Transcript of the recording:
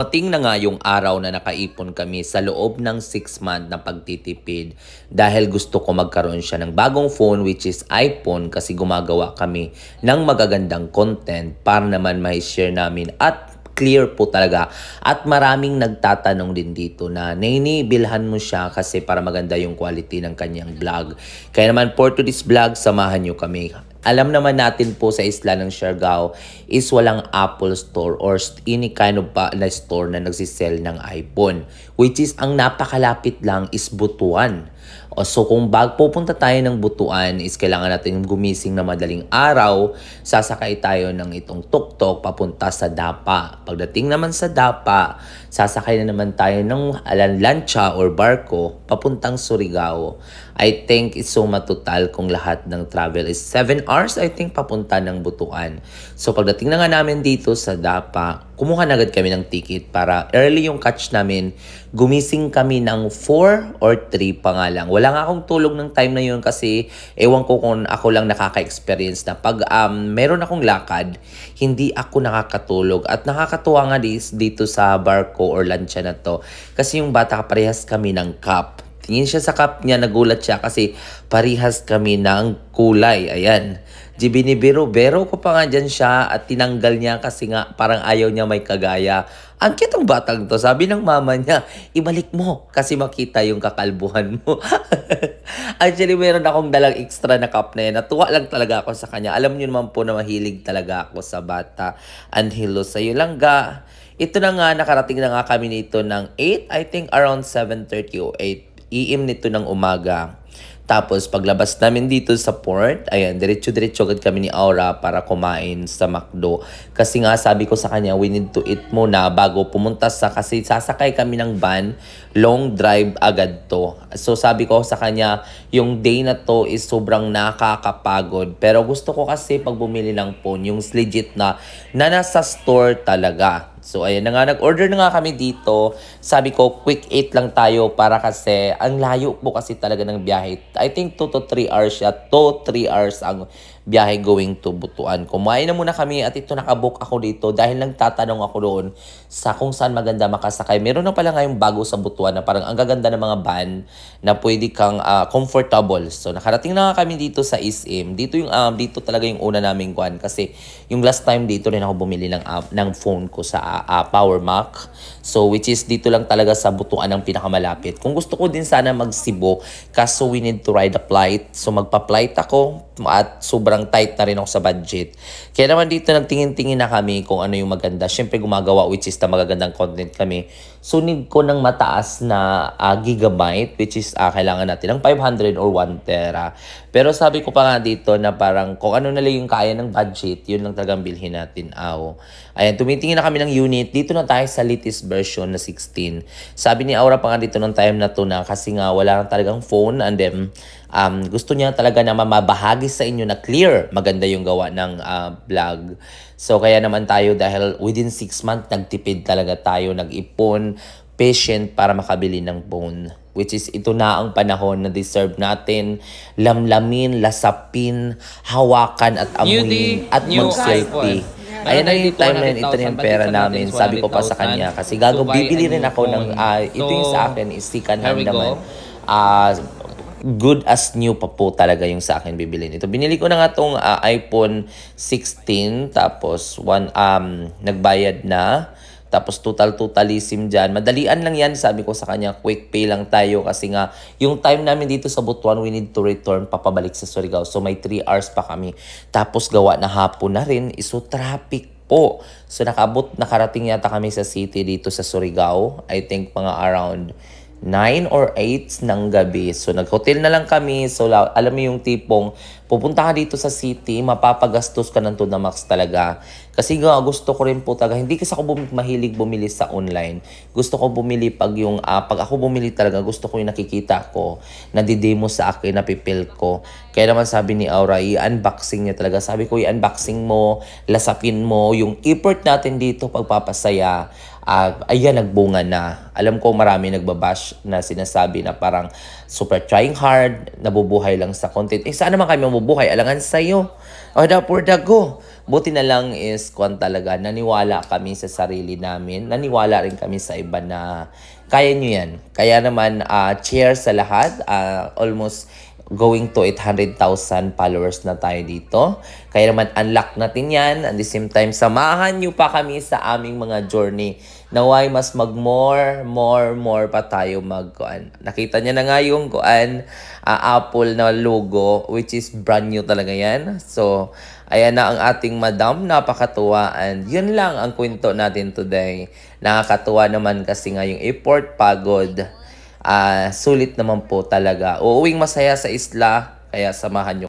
Pating na nga yung araw na nakaipon kami sa loob ng 6 month na pagtitipid dahil gusto ko magkaroon siya ng bagong phone which is iPhone kasi gumagawa kami ng magagandang content para naman may share namin at clear po talaga. At maraming nagtatanong din dito na Nini, bilhan mo siya kasi para maganda yung quality ng kanyang vlog. Kaya naman for today's vlog, samahan nyo kami. Alam naman natin po sa isla ng Siargao is walang Apple Store or any kind of pa na store na nagsisell ng iPhone. Which is ang napakalapit lang is Butuan. O so kung bag pupunta tayo ng Butuan is kailangan natin gumising na madaling araw, sasakay tayo ng itong tuktok papunta sa Dapa. Pagdating naman sa Dapa, sasakay na naman tayo ng alan lancha or barko papuntang Surigao. I think it's so matotal kung lahat ng travel is 7 hours I think papunta ng Butuan. So pagdating na nga namin dito sa Dapa, kumuha na agad kami ng ticket para early yung catch namin. Gumising kami ng 4 or 3 pa nga lang. Wala nga akong tulog ng time na yun kasi ewan ko kung ako lang nakaka-experience na pag um, meron akong lakad, hindi ako nakakatulog. At nakakatuwa nga dis, dito sa barko or lancha na to. Kasi yung bata parehas kami ng cup. Tingin siya sa cup niya, nagulat siya kasi parihas kami ng kulay. Ayan. Di binibiro, bero ko pa nga dyan siya at tinanggal niya kasi nga parang ayaw niya may kagaya. Ang cute ang batang to. Sabi ng mama niya, ibalik mo kasi makita yung kakalbuhan mo. Actually, meron akong dalang extra na cup na yan. Natuwa lang talaga ako sa kanya. Alam niyo naman po na mahilig talaga ako sa bata. Anhilo sa iyo lang ga. Ito na nga, nakarating na nga kami nito ng 8, I think around 7.30 o 8 EM nito ng umaga. Tapos paglabas namin dito sa port, ayan, diretso-diretso agad kami ni Aura para kumain sa McDo. Kasi nga sabi ko sa kanya, we need to eat muna bago pumunta sa, kasi sasakay kami ng van, long drive agad to. So sabi ko sa kanya, yung day na to is sobrang nakakapagod. Pero gusto ko kasi pag bumili ng phone, yung legit na, na nasa store talaga. So, ayan na nga, nag-order na nga kami dito. Sabi ko, quick eat lang tayo para kasi ang layo po kasi talaga ng biyahe. I think 2 to 3 hours siya. 2 3 hours ang biyahe going to Butuan. Kumain na muna kami at ito nakabook ako dito dahil nagtatanong ako doon sa kung saan maganda makasakay. Meron na pala ngayong bago sa Butuan na parang ang gaganda ng mga van na pwede kang ah, comfortable. So, nakarating na nga kami dito sa SM. Dito yung um, dito talaga yung una naming kwan kasi yung last time dito rin ako bumili ng app ng phone ko sa uh, Power Mac. So which is dito lang talaga sa Butuan ang pinakamalapit. Kung gusto ko din sana mag Cebu, kaso we need to ride a flight. So magpa-flight ako at sobrang tight na rin ako sa budget. Kaya naman dito nagtingin-tingin na kami kung ano yung maganda. Siyempre gumagawa which is na magagandang content kami. So need ko ng mataas na ah, gigabyte which is ah, kailangan natin ng 500 or 1 tera. Pero sabi ko pa nga dito na parang kung ano na lang yung kaya ng budget, yun lang talagang bilhin natin. Aw. Ayan, tumitingin na kami ng unit. Dito na tayo sa latest version na 16. Sabi ni Aura pa nga dito ng time na to na kasi nga wala lang talagang phone and then um, gusto niya talaga na mamabahagi sa inyo na clear maganda yung gawa ng ah, vlog. So kaya naman tayo dahil within 6 months nagtipid talaga tayo, nag-ipon, patient para makabili ng phone. Which is ito na ang panahon na deserve natin lamlamin, lasapin, hawakan at amuyin New at mag-selfie. Ayan na yung time na ito na yung 200,000 pera namin. Sabi ko pa sa 200,000 kanya, kasi gago, bibili rin ako ng, ah, ito yung sa akin, is second hand naman. Ah, good as new pa po talaga yung sa akin bibilin. Ito, binili ko na nga tong ah, iPhone 16, tapos one, um, nagbayad na. Tapos total totalism dyan. Madalian lang yan. Sabi ko sa kanya, quick pay lang tayo kasi nga yung time namin dito sa Butuan, we need to return papabalik sa Surigao. So may 3 hours pa kami. Tapos gawa na hapon na rin, iso traffic po. So nakabot, nakarating yata kami sa city dito sa Surigao. I think mga around 9 or 8 ng gabi. So, nag-hotel na lang kami. So, la- alam mo yung tipong, pupunta ka dito sa city, mapapagastos ka ng to na max talaga. Kasi nga, gusto ko rin po talaga, hindi kasi ako bum- mahilig bumili sa online. Gusto ko bumili pag yung, ah, pag ako bumili talaga, gusto ko yung nakikita ko, nadidemo sa akin, napipil ko. Kaya naman sabi ni Aura, i-unboxing niya talaga. Sabi ko, i-unboxing mo, lasapin mo, yung effort natin dito, pagpapasaya. Ah, ayan, nagbunga na. Alam ko marami nagbabash na sinasabi na parang super trying hard, nabubuhay lang sa content. Eh, saan naman kami mabubuhay? Alangan sa'yo. O, da for the go. Buti na lang is, kung talaga, naniwala kami sa sarili namin. Naniwala rin kami sa iba na kaya nyo yan. Kaya naman, ah, cheers sa lahat. Ah, almost going to 800,000 followers na tayo dito. Kaya naman unlock natin yan. At the same time, samahan nyo pa kami sa aming mga journey. Naway mas mag more, more, more pa tayo mag kuan. Nakita niya na nga yung kuan ah, Apple na logo which is brand new talaga yan. So, ayan na ang ating madam. Napakatuwa. And yun lang ang kwento natin today. Nakakatuwa naman kasi nga yung effort, pagod ah sulit naman po talaga. Uuwing masaya sa isla, kaya samahan nyo